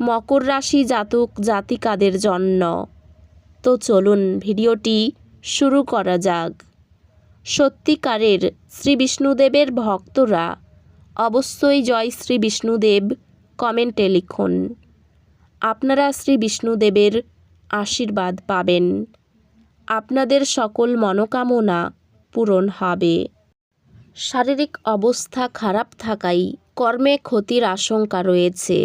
মকর রাশি জাতক জাতিকাদের জন্য। তো চলুন ভিডিওটি শুরু করা যাক। সত্যিকারের শ্রী বিষ্ণুদেবের ভক্তরা অবশ্যই জয় শ্রী বিষ্ণুদেব কমেন্টে লিখুন। আপনারা শ্রী বিষ্ণুদেবের আশীর্বাদ পাবেন। আপনাদের সকল মনোকামনা পূরণ হবে। শারীরিক অবস্থা খারাপ থাকায় কর্মে ক্ষতির আশঙ্কা রয়েছে।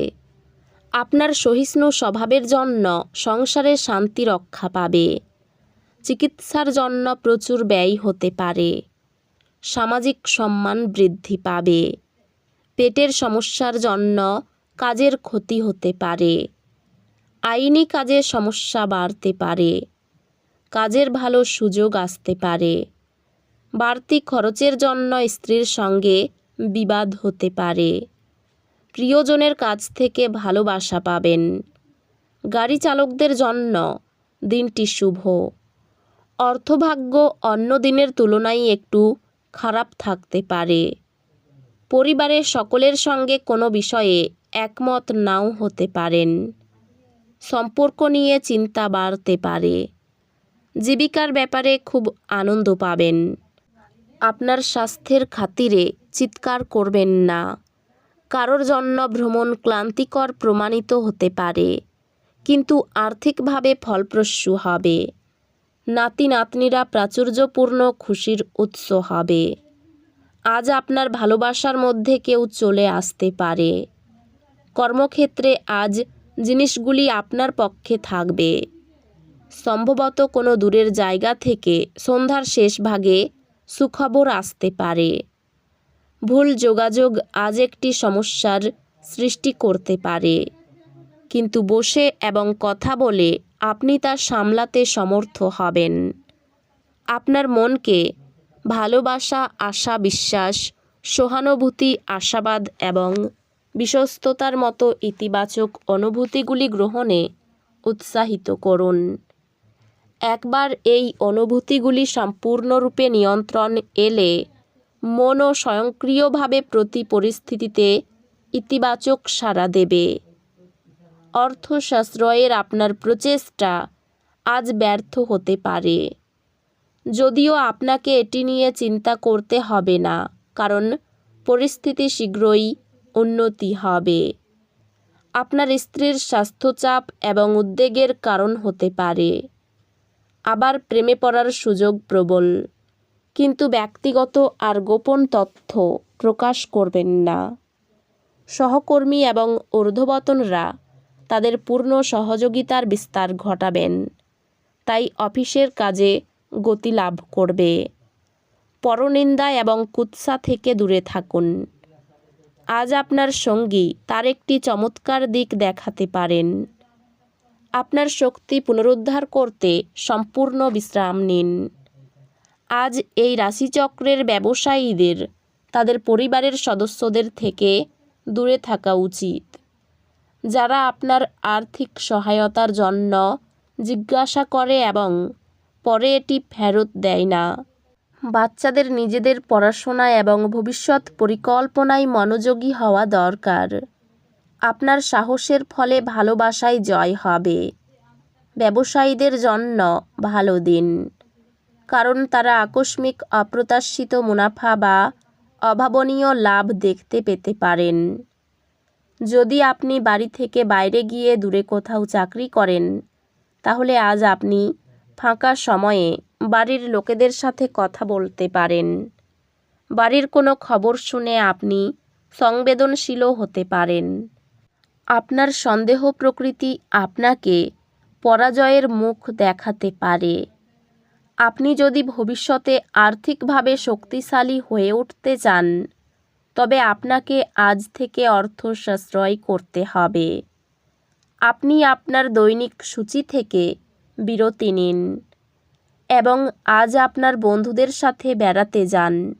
আপনার সহিষ্ণু স্বভাবের জন্য সংসারে শান্তি রক্ষা পাবে। চিকিৎসার জন্য প্রচুর ব্যয় হতে পারে। সামাজিক সম্মান বৃদ্ধি পাবে। পেটের সমস্যার জন্য কাজের ক্ষতি হতে পারে। আইনি কাজে সমস্যা বাড়তে পারে। কাজের ভালো সুযোগ আসতে পারে। বাড়তি খরচের জন্য স্ত্রীর সঙ্গে বিবাদ হতে পারে। প্রিয়জনের কাছ থেকে ভালোবাসা পাবেন। গাড়ি চালকদের জন্য দিনটি শুভ। অর্থভাগ্য অন্য দিনের তুলনায় একটু খারাপ থাকতে পারে। পরিবারের সকলের সঙ্গে কোনো বিষয়ে একমত নাও হতে পারেন। সম্পর্ক নিয়ে চিন্তা বাড়তে পারে। জীবিকার ব্যাপারে খুব আনন্দ পাবেন। আপনার স্বাস্থ্যের খাতিরে চিৎকার করবেন না। কারোর জন্য ভ্রমণ ক্লান্তিকর প্রমাণিত হতে পারে, কিন্তু আর্থিকভাবে ফলপ্রসূ হবে। নাতি নাতনিরা প্রাচুর্যপূর্ণ খুশির উৎস হবে। আজ আপনার ভালোবাসার মধ্যে কেউ চলে আসতে পারে। কর্মক্ষেত্রে আজ জিনিসগুলি আপনার পক্ষে থাকবে। সম্ভবত কোনো দূরের জায়গা থেকে সন্ধ্যার শেষ ভাগে সুখবর আসতে পারে। ভুল যোগাযোগ আজ একটি সমস্যার সৃষ্টি করতে পারে। কিন্তু বসে এবং কথা বলে আপনি তা সামলাতে সমর্থ হবেন। আপনার মনকে ভালোবাসা, আশা বিশ্বাস, সহানুভূতি, আশাবাদ এবং বিশ্বস্ততার মতো ইতিবাচক অনুভূতিগুলি গ্রহণে উৎসাহিত করুন। একবার এই অনুভূতিগুলি সম্পূর্ণরূপে নিয়ন্ত্রণ এলে মনও স্বয়ংক্রিয়ভাবে প্রতি পরিস্থিতিতে ইতিবাচক সাড়া দেবে। অর্থ সাশ্রয়ের আপনার প্রচেষ্টা আজ ব্যর্থ হতে পারে। যদিও আপনাকে এটি নিয়ে চিন্তা করতে হবে না, কারণ পরিস্থিতি শীঘ্রই উন্নতি হবে। আপনার স্ত্রীর স্বাস্থ্যচাপ এবং উদ্বেগের কারণ হতে পারে। আবার প্রেমে পড়ার সুযোগ প্রবল। কিন্তু ব্যক্তিগত আর গোপন তথ্য প্রকাশ করবেন না। সহকর্মী এবং ঊর্ধ্ববতনরা তাদের পূর্ণ সহযোগিতার বিস্তার ঘটাবেন। তাই অফিসের কাজে গতি লাভ করবে। পরনিন্দা এবং কুৎসা থেকে দূরে থাকুন। আজ আপনার সঙ্গী তার একটি চমৎকার দিক দেখাতে পারেন। আপনার শক্তি পুনরুদ্ধার করতে সম্পূর্ণ বিশ্রাম নিন। আজ এই রাশিচক্রের ব্যবসায়ীদের, তাদের পরিবারের সদস্যদের থেকে দূরে থাকা উচিত। যারা আপনার আর্থিক সহায়তার জন্য জিজ্ঞাসা করে এবং পরে এটি ফেরত দেয় না। বাচ্চাদের নিজেদের পড়াশোনা এবং ভবিষ্যৎ পরিকল্পনায় মনোযোগী হওয়া দরকার। আপনার সাহসের ফলে ভালোবাসায় জয় হবে। ব্যবসায়ীদের জন্য ভালো দিন। কারণ তারা আকস্মিক, অপ্রত্যাশিত মুনাফা বা অভাবনীয় লাভ দেখতে পেতে পারেন। যদি আপনি বাড়ি থেকে বাইরে গিয়ে দূরে কোথাও চাকরি করেন, তাহলে আজ আপনি ফাঁকা সময়ে বাড়ির লোকেদের সাথে কথা বলতে পারেন। বাড়ির কোনো খবর শুনে আপনি সংবেদনশীলও হতে পারেন। আপনার সন্দেহ প্রকৃতি আপনাকে পরাজয়ের মুখ দেখাতে পারে। আপনি যদি ভবিষ্যতে আর্থিকভাবে শক্তিশালী হয়ে উঠতে চান, তবে আপনাকে আজ থেকে অর্থ সাশ্রয় করতে হবে। আপনি আপনার দৈনিক সূচি থেকে বিরতি নিন এবং আজ আপনার বন্ধুদের সাথে বেড়াতে যান।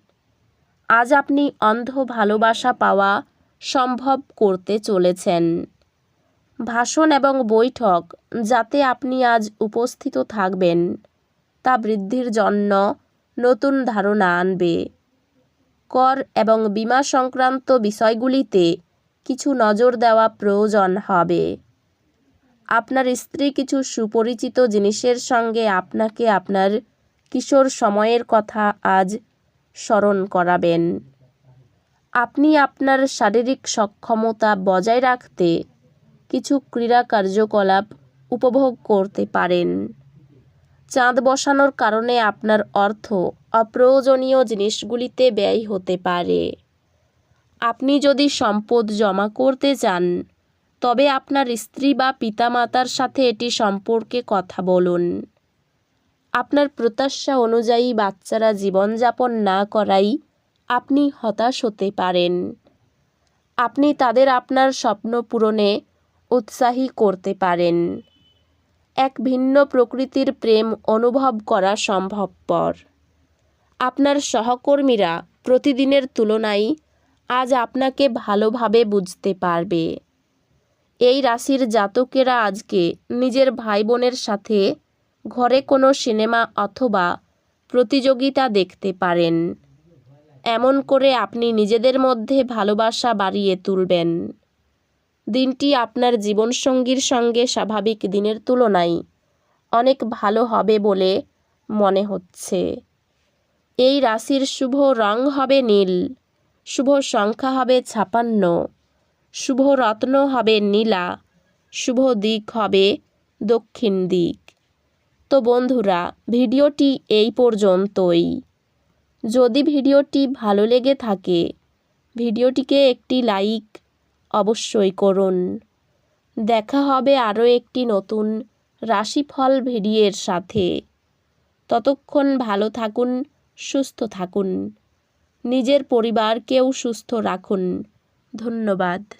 আজ আপনি অন্ধ ভালোবাসা পাওয়া সম্ভব করতে চলেছেন। ভাষণ এবং বৈঠক যাতে আপনি আজ উপস্থিত থাকবেন। তা বৃদ্ধির জন্য নতুন ধারণা আনবে। কর এবং বিমা সংক্রান্ত বিষয়গুলিতে কিছু নজর দেওয়া প্রয়োজন হবে। আপনার স্ত্রী কিছু সুপরিচিত জিনিসের সঙ্গে আপনাকে আপনার কিশোর সময়ের কথা আজ স্মরণ করাবেন। আপনি আপনার শারীরিক সক্ষমতা বজায় রাখতে কিছু ক্রীড়া কার্যকলাপ উপভোগ করতে পারেন। চাঁদ বসানোর কারণে আপনার অর্থ অপ্রয়োজনীয় জিনিসগুলিতে ব্যয় হতে পারে। আপনি যদি সম্পদ জমা করতে চান, তবে আপনার স্ত্রী বা পিতামাতার সাথে এটি সম্পর্কে কথা বলুন। আপনার প্রত্যাশা অনুযায়ী বাচ্চারা জীবনযাপন না করাই আপনি হতাশ হতে পারেন। আপনি তাদের আপনার স্বপ্ন পূরণে উৎসাহী করতে পারেন। এক ভিন্ন প্রকৃতির প্রেম অনুভব করা সম্ভবপর। আপনার সহকর্মীরা প্রতিদিনের তুলনায় আজ আপনাকে ভালোভাবে বুঝতে পারবে। এই রাশির জাতকেরা আজকে নিজের ভাই বোনের সাথে ঘরে কোনো সিনেমা অথবা প্রতিযোগিতা দেখতে পারেন। এমন করে আপনি নিজেদের মধ্যে ভালোবাসা বাড়িয়ে তুলবেন। দিনটি আপনার জীবনসঙ্গীর সঙ্গে স্বাভাবিক দিনের তুলনায় অনেক ভালো হবে বলে মনে হচ্ছে। এই রাশির শুভ রং হবে নীল, শুভ সংখ্যা হবে ছাপান্ন, শুভ রত্ন হবে নীলা, শুভ দিক হবে দক্ষিণ দিক। তো বন্ধুরা, ভিডিওটি এই পর্যন্তই। যদি ভিডিওটি ভালো লেগে থাকে, ভিডিওটিকে একটি লাইক অবশ্যই করুন। দেখা হবে আরও একটি নতুন রাশিফল ভিডিওর সাথে। ততক্ষণ ভালো থাকুন, সুস্থ থাকুন। নিজের পরিবারকেও সুস্থ রাখুন। ধন্যবাদ।